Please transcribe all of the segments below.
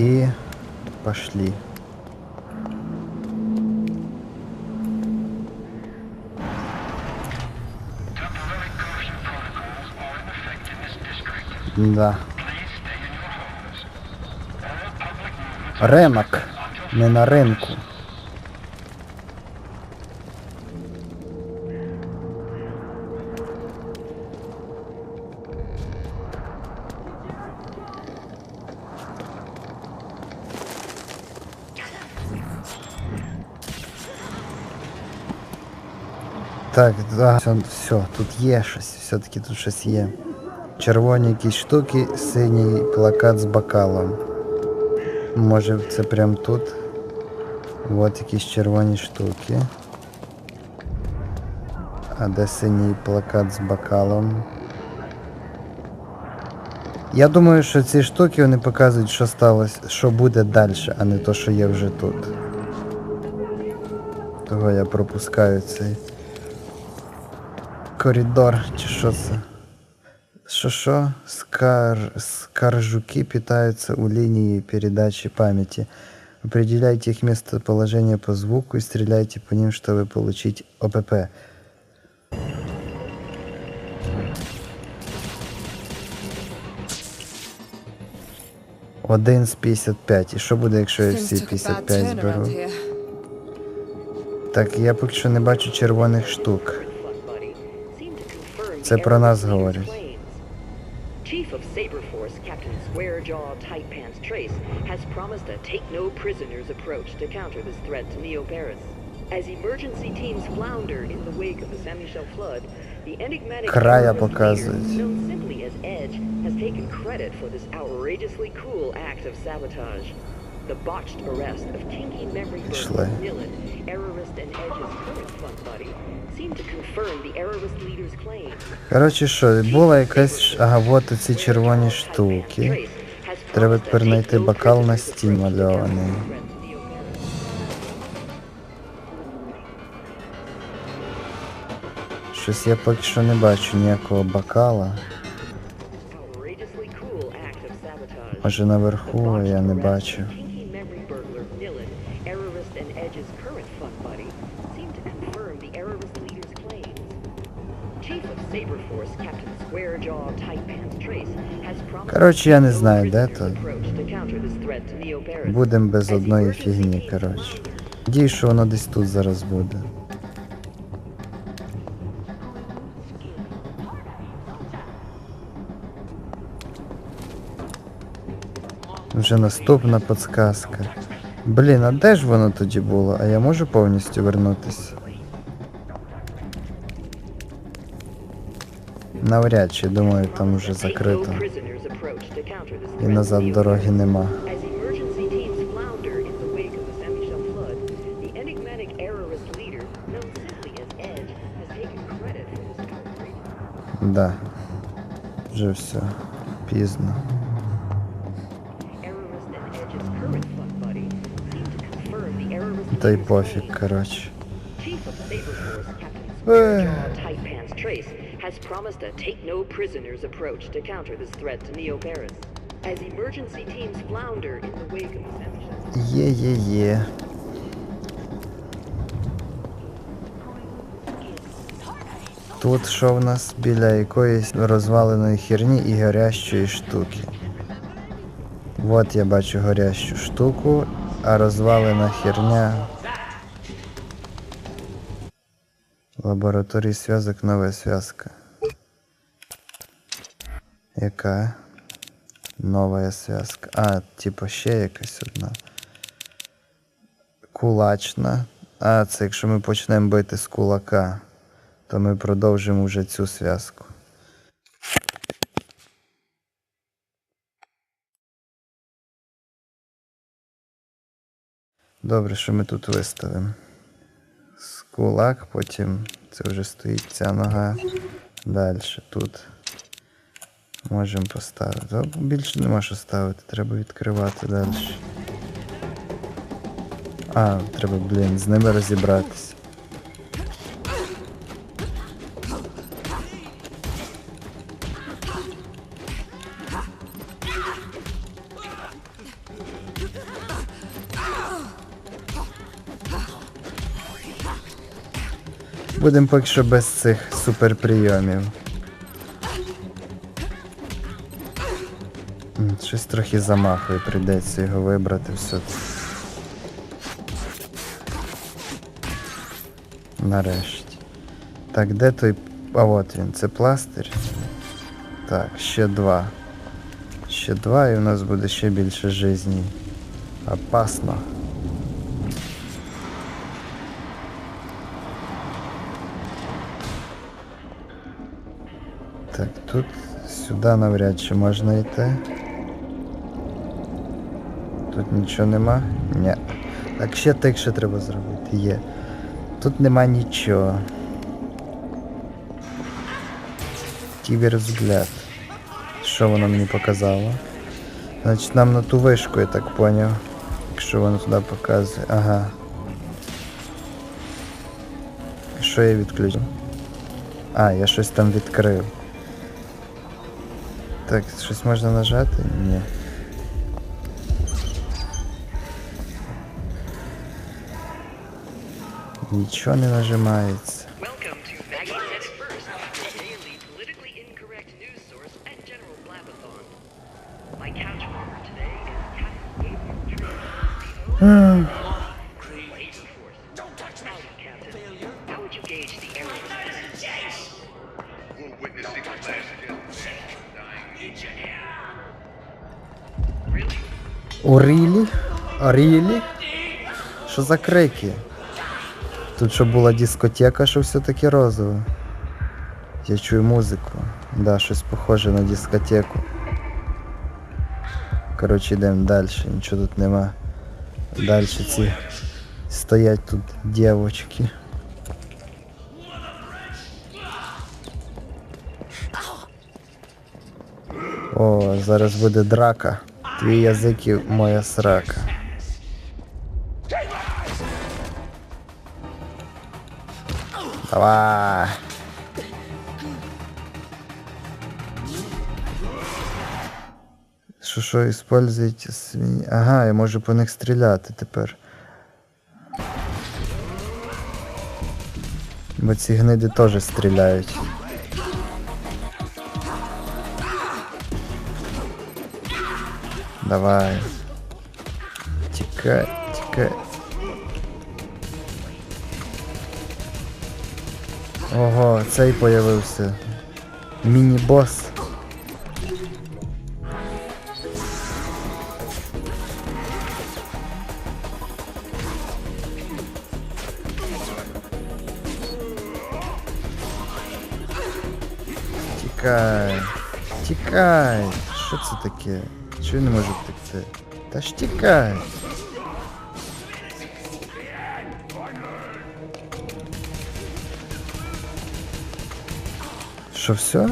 И пошли. Да. Ринок. Не на ринку. Так, да, все, все, тут є щось, все-таки тут щось є. Червоні якісь штуки, синій плакат з бокалом. Може це прям тут. От якісь червоні штуки. А де синій плакат з бокалом? Я думаю, що ці штуки вони показують, що сталося, що буде далі, а не то, що є вже тут. Того я пропускаю цей коридор, чи що це? Що що? Скар... Скаржуки питаются у линии передачи памяти. Определяйте их местоположение по звуку и стреляйте по ним, чтобы получить ОПП. Один з 55. І що буде, якщо я всі 55 зберу? Так, я поки що не бачу червоних штук. Це про нас говорять. Chief of Saberforce, Captain Squarejaw Tightpants Trace, has promised a take-no-prisoners approach to counter this threat to Neo-Paris. As emergency teams flounder in the wake of the Saint-Michel flood, the enigmatic Края terrorist leader, показують. known simply as Edge, has taken credit for this outrageously cool act of sabotage. The botched arrest of kinky memory burglar Nilin, Errorist and Edge's current front buddy, seemed to confirm the Errorist leader's claim. Коротше, що, була якась. Ага, от ці червоні штуки. Треба тепер знайти бокал на стіні мальований. Щось я поки що не бачу ніякого бокала. Може наверху я не бачу. Коротше, я не знаю, де то. Буде. Будем без одної фігні, коротше. Надіюсь, що воно десь тут зараз буде. Вже наступна подсказка. Блін, а де ж воно тоді було? А я можу повністю вернутися? Навряд чи, думаю, там вже закрито. І назад дороги нема. Да. Вже все. Пізно. Та й пофіг, коротше. Chief has promised a take-no-prisoners approach to counter this threat to Neo-Paris. As emergency teams flounder in the wake of the Saint-Michel Є-є-є. Тут що в нас біля якоїсь розваленої херні і горящої штуки. От я бачу горящу штуку, а розвалена херня. Лабораторії зв'язок нова зв'язка. Яка? Нова зв'язка. А, типу ще якась одна. Кулачна. А, це якщо ми почнемо бити з кулака, то ми продовжимо вже цю зв'язку. Добре, що ми тут виставимо. Кулак, потім це вже стоїть ця нога. Далі тут. Можемо поставити. А Більше нема що ставити, треба відкривати далі. А, треба, блін, з ними розібратися. Будемо поки що без цих суперприйомів. Щось трохи замахує, прийдеться його вибрати все-таки. Нарешті. Так, де той. А от він, це пластир. Так, ще два. Ще два, і у нас буде ще більше жизней. Опасно. Сюди навряд чи можна йти. Тут нічого нема? Ні. Так, ще тикше треба зробити. Є. Тут нема нічого. Кіберзгляд. Що воно мені показало? Значить нам на ту вишку, я так поняв. Якщо воно туди показує. Ага. Що я відключив? А, я щось там відкрив. Так, щось можна нажати? Ні. Нічого не нажимається. Welcome Орілі? Що за крики? Тут що була дискотека, що все-таки розове. Я чую музику. Да, щось похоже на дискотеку. Коротше, йдемо далі, нічого тут нема. Далі ці стоять тут дівочки. О, зараз буде драка. Твій язик і моя срака. Давай. Що що используйте свині. Ага, я можу по них стріляти тепер. Бо ці гниди теж стріляють. Давай. Тікай, тікай. Ого, цей появився. Міні-бос. Тікай. Тікай. Що це таке? Чого не можу втекти? Та ж тікай. Що все?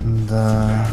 Да.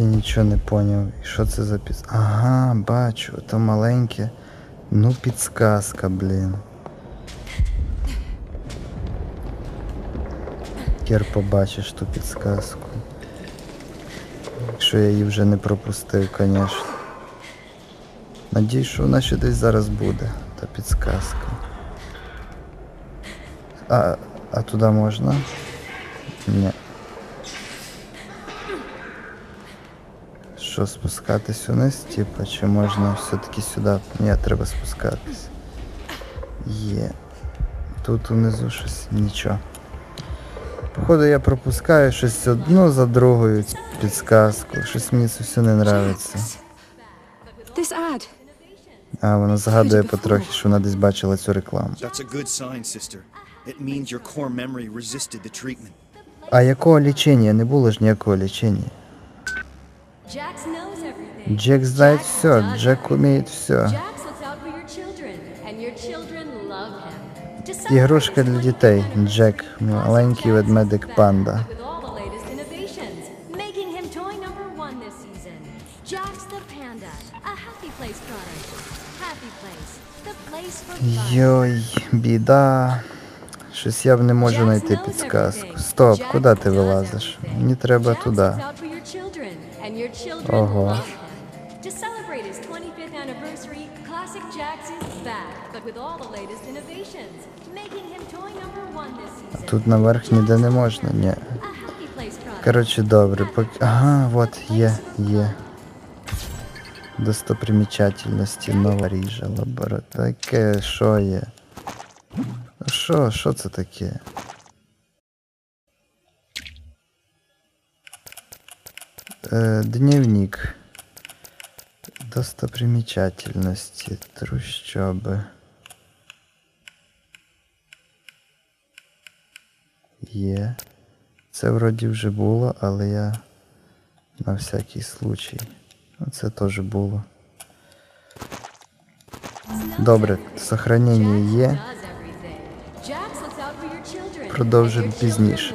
Я нічого не поняв. І що це за піс... Ага, бачу, то маленьке. Ну, підсказка, блін. Кер побачиш ту підсказку. Якщо я її вже не пропустив, звісно. Надіюсь, що вона ще десь зараз буде, та підсказка. А, а туди можна? Ні. Що, спускатись вниз, типа, чи можна все-таки сюди? Ні, треба спускатись. Є. Тут унизу щось нічого. Походу я пропускаю щось одну за другою підсказку. Щось мені це все не нравиться. А, вона згадує потрохи, що вона десь бачила цю рекламу. А якого лічення? Не було ж ніякого лічення. Your children love him. To celebrate Ігрушка для 25th дітей. Джек, маленький ведмедик панда. Йой, біда. Щось я б не можу знайти підсказку. Стоп, куди ти вилазиш? Мені треба туди. looks Тут наверх ніде не можна, ні. Коротше, добре, поки. Ага, от є, є. Достопримічательності Новоріжа, лабора. Таке, що є? Що, що це таке? Е, дневник. Достопримічательності, трущоби. Є. Це вроді вже було, але я на всякий случай. Це теж було. Добре, сохранення є. Продовжимо пізніше.